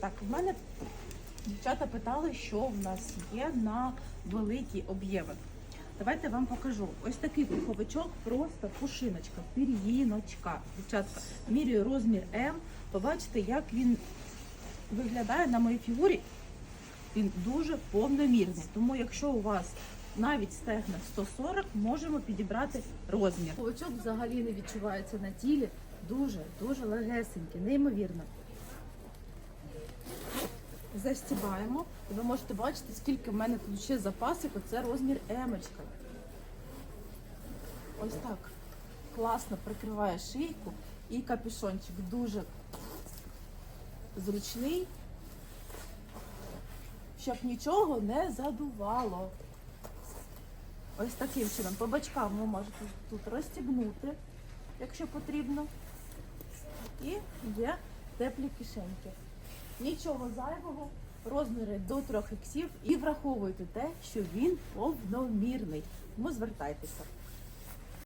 Так, в мене дівчата питали, що в нас є на великі об'єми. Давайте вам покажу. Ось такий пуховичок, просто пушиночка, пір'їночка. Дівчатка, міряю розмір М. Побачите, як він виглядає на моїй фігурі. Він дуже повномірний. Тому якщо у вас навіть стегна 140, можемо підібрати розмір. Пуховичок взагалі не відчувається на тілі. Дуже, дуже легесенький, неймовірно. Застібаємо. І ви можете бачити, скільки в мене тут ще запасик. Це розмір емочка. Ось так. Класно прикриває шийку і капюшончик дуже зручний, щоб нічого не задувало. Ось таким чином. По бачкам ви можете тут розстібнути, якщо потрібно. І є теплі кишеньки. Нічого зайвого, розміри до трьох іксів і враховуйте те, що він повномірний. Тому звертайтеся.